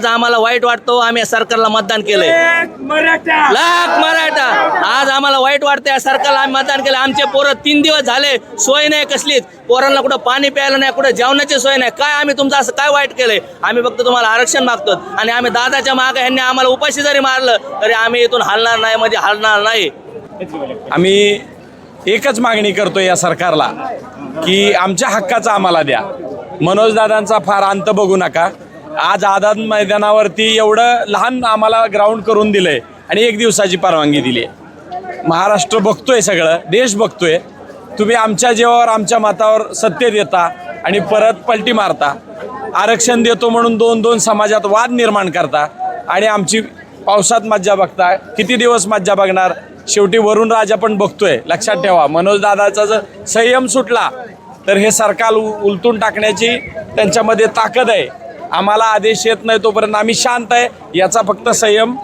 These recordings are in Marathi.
आज आम्हाला वाईट वाटतो आम्ही या सरकारला मतदान केलंय. लाख मराठा. आज आम्हाला वाईट वाटतं या सरकारला आम्ही मतदान केलं आमचे पोरं तीन दिवस झाले सोय नाही कसलीच. पोरांना कुठं पाणी प्यायला नाही कुठं जेवणाची सोय नाही. काय आम्ही तुमचं असं काय वाईट केलंय? आम्ही फक्त तुम्हाला आरक्षण मागतो आणि आम्ही दादाच्या मागे ह्यांनी आम्हाला उपाशी जरी मारलं तरी आम्ही इथून हलणार नाही म्हणजे हलणार नाही. आम्ही एकच मागणी करतो या सरकारला की आमच्या हक्काचा आम्हाला द्या. मनोजदादांचा फार अंत बघू नका. आज आझाद मैदानावरती एवढं लहान आम्हाला ग्राउंड करून दिलंय आणि एक दिवसाची परवानगी दिली आहे महाराष्ट्र बघतोय सगळं देश बघतोय. तुम्ही आमच्या जीवावर आमच्या मतावर सत्य देता आणि परत पलटी मारता. आरक्षण देतो म्हणून दोन दोन समाजात वाद निर्माण करता आणि आमची पावसात मज्जा बघता. किती दिवस मज्जा बघणार? शेवटी वरुण राजा पण बघतोय. लक्षात ठेवा मनोज दादाचा जर संयम सुटला तर हे सरकार उलटून टाकण्याची त्यांच्यामध्ये ताकद आहे. आम्हाला आदेश येत नाही तोपर्यंत आम्ही शांत आहे. याचा फक्त संयम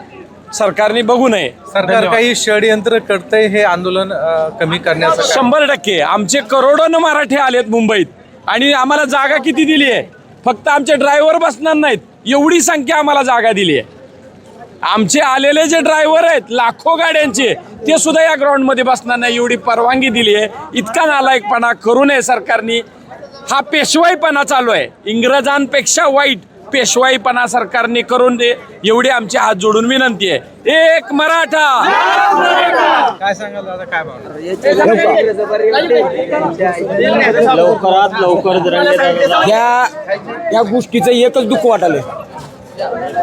सरकारने बघू नये. सरकार काही षडयंत्र करतंय हे आंदोलन कमी करण्याचं? शंभर टक्के. आमचे करोडोनं मराठी आलेत मुंबईत. आणि आम्हाला जागा किती दिली आहे? फक्त आमचे ड्रायव्हर बसणार नाहीत. एवढी संख्या आम्हाला जागा दिली आहे. आमचे आलेले जे ड्रायव्हर आहेत लाखो गाड्यांचे ते सुद्धा या ग्राउंडमध्ये बसणार नाही. एवढी परवानगी दिली आहे. इतका नालायकपणा करू नये सरकारने. हा पेशवाईपणा चालू आहे. इंग्रजांपेक्षा वाईट पेशवाईपणा सरकारने करून दे एवढी आमची हात जोडून विनंती आहे. एक मराठा! काय सांगाल दादा काय भावना या या गोष्टीचं एकच दुःख वाटाले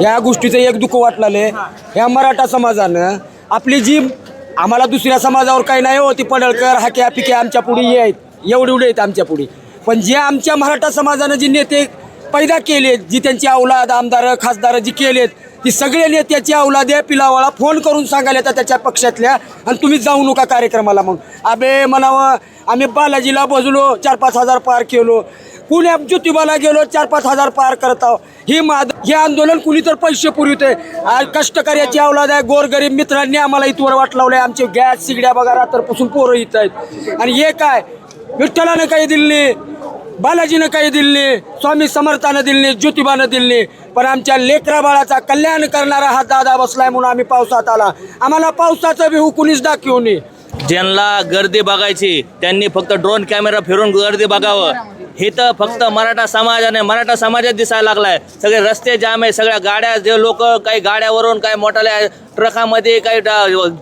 या गोष्टीचं एक दुःख वाटलाले या मराठा समाजानं आपली जी आम्हाला दुसऱ्या समाजावर काही नाही होती पडळकर हाक्या पिक्या आमच्या पुढे आहेत एवढे एवढे आहेत आमच्या पुढे. पण जे आमच्या मराठा समाजानं जे नेते पैदा केलेत जी त्यांची औलाद आमदार खासदार जी केलेत ती सगळे नेत्याची औलाद आहे पिलावाळा फोन करून सांगायला येतात त्याच्या पक्षातल्या आणि तुम्ही जाऊ नका कार्यक्रमाला मग. अबे म्हणावं आम्ही बालाजीला बजलो चार पाच हजार पार केलो. पुण्या ज्योतिबाला गेलो चार पाच हजार पार करत आहो हे माद हे आंदोलन कुणी तर पैसे पुरवते आज कष्टकऱ्याची अवलाद आहे गोरगरीब मित्रांनी आम्हाला इथवर वाट लावलंय. आमचे गॅस सिगड्या बघा रात्रपासून पोरं येत आहेत. आणि हे काय? विठ्ठलानं काही दिली नाही. बालाजीनं काही दिलं नाही स्वामी समर्थानं दिलं नाही ज्योतिबानं दिलं नाही. पण आमच्या लेकरा बाळाचा कल्याण करणारा हा दादा बसलाय म्हणून आम्ही पावसात आला. आम्हाला पावसाचं बिहू कुणीच दाखवू नये. ज्यांना गर्दी बघायची त्यांनी फक्त ड्रोन कॅमेरा फिरून गर्दी बघावं. हे तर फक्त मराठा समाजाने मराठा समाजात दिसायला लागलाय. सगळे रस्ते जाम आहे सगळ्या गाड्या जे लोक काही गाड्यावरून काही मोठ्या ट्रकामध्ये काही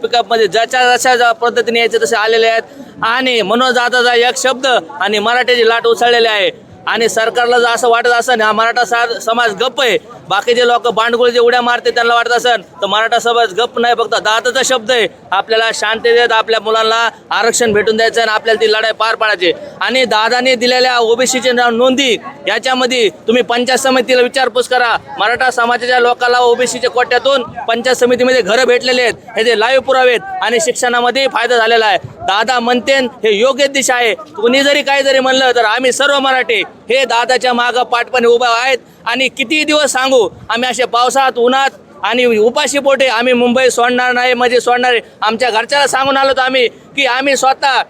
पिकअपमध्ये ज्याच्या जशा ज्या पद्धतीने यायचे तसे आलेले आहेत. आणि मनोज दादाचा एक शब्द आणि मराठीची लाट उसळलेली आहे. आणि सरकारला जर असं वाटत असेल हा मराठा समाज गप्प आहे. बाकीचे लोक बांडगुळीचे उड्या मारते त्यांना वाटत असेल तर मराठा समाज गप्प नाही फक्त दादाचा शब्द आहे. आपल्याला शांततेत आपल्या मुलांना आरक्षण भेटून द्यायचं आणि आपल्याला ती लढाई पार पाडायची. आणि दादाने दिलेल्या ओबीसीचे नोंदी याच्यामध्ये तुम्ही पंचायत समितीला विचारपूस करा. मराठा समाजाच्या लोकांना ओबीसीच्या कोट्यातून पंचायत समितीमध्ये घरं भेटलेले आहेत. हे जे लाईव्ह पुरावेत आणि शिक्षणामध्ये फायदा झालेला आहे. दादा म्हणते हे योग्य दिशा आहे. कुणी जरी काही जरी म्हणलं तर आम्ही सर्व मराठी हे दादाच्या मागं पाठपणे उभा आहेत. आणि किती दिवस सांगू आम्ही असे पावसात उन्हात आणि उपाशी पोटे आम्ही मुंबई सोडणार नाही म्हणजे सोडणार आहे. आमच्या घरच्याला सांगून आलो तर आम्ही की आम्ही स्वतः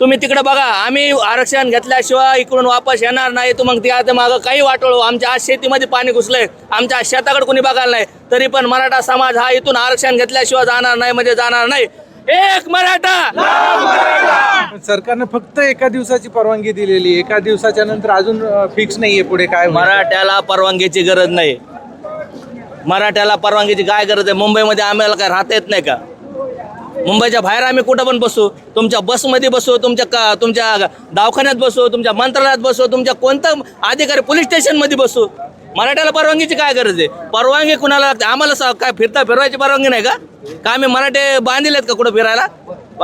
तुम्ही तिकडे बघा आम्ही आरक्षण घेतल्याशिवाय इकडून वापस येणार नाही. तर मग त्या मागं काही वाटळू. आमच्या आज शेतीमध्ये पाणी घुसलंय. आमच्या आज शेताकडे कोणी बघायला नाही. तरी पण मराठा समाज हा इथून आरक्षण घेतल्याशिवाय जाणार नाही म्हणजे जाणार नाही. एक मराठा! सरकारनं फक्त एका दिवसाची परवानगी दिलेली एका दिवसाच्या नंतर अजून फिक्स नाहीये पुढे काय. मराठ्याला परवानगीची गरज नाही. मराठ्याला परवानगीची काय गरज आहे? मुंबईमध्ये आम्हाला काय राहता येत नाही का? मुंबईच्या बाहेर आम्ही कुठं पण बसू? तुमच्या बसमध्ये बसू तुमच्या का तुमच्या दवाखान्यात बसू तुमच्या मंत्रालयात बसू तुमच्या कोणतं अधिकारी पोलीस स्टेशनमध्ये बसू? मराठ्याला परवानगीची काय गरज आहे? परवानगी कुणाला लागते? आम्हाला सा- काय फिरता फिरवायची परवानगी नाही का? का आम्ही मराठे बांधिलेत का कुठं फिरायला?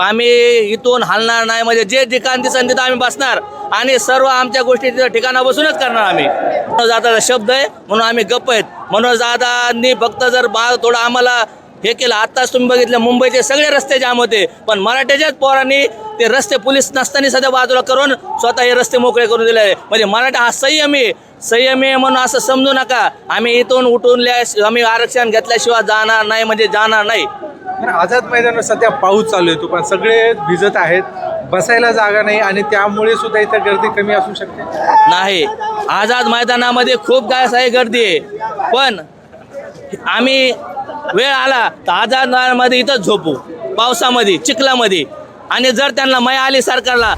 आम्ही इथून हलणार नाही म्हणजे जे ठिकाण दिसन तिथं आम्ही बसणार. आणि सर्व आमच्या गोष्टी तिथं ठिकाणा बसूनच करणार आम्ही. मनोज दादाचा शब्द आहे म्हणून आम्ही गप्प आहेत. मनोज दादांनी फक्त जर बा थोडं आम्हाला हे केलं. आत्ताच तुम्ही बघितलं मुंबईचे सगळे रस्ते जाम होते. पण मराठ्याच्याच पोरांनी ते रस्ते पोलीस नसताना सध्या बाजूला करून स्वतः हे रस्ते मोकळे करून दिले आहे. म्हणजे मराठा हा संयमी आहे. संयमी आहे म्हणून असं समजू नका. आम्ही इथून उठून आम्ही आरक्षण घेतल्याशिवाय जाणार नाही म्हणजे जाणार नाही. आझाद मैदानावर सध्या पाऊस चालू आहे. तो पण सगळे भिजत आहेत. बसायला जागा नाही आणि त्यामुळे सुद्धा इथं गर्दी कमी असू शकते. नाही. आझाद मैदानामध्ये खूप काय आहे गर्दी आहे. पण आम्ही वेळ आला तर आझादमध्ये इथंच झोपू. पावसामध्ये चिखलामध्ये. आणि जर त्यांना मय आली सरकारला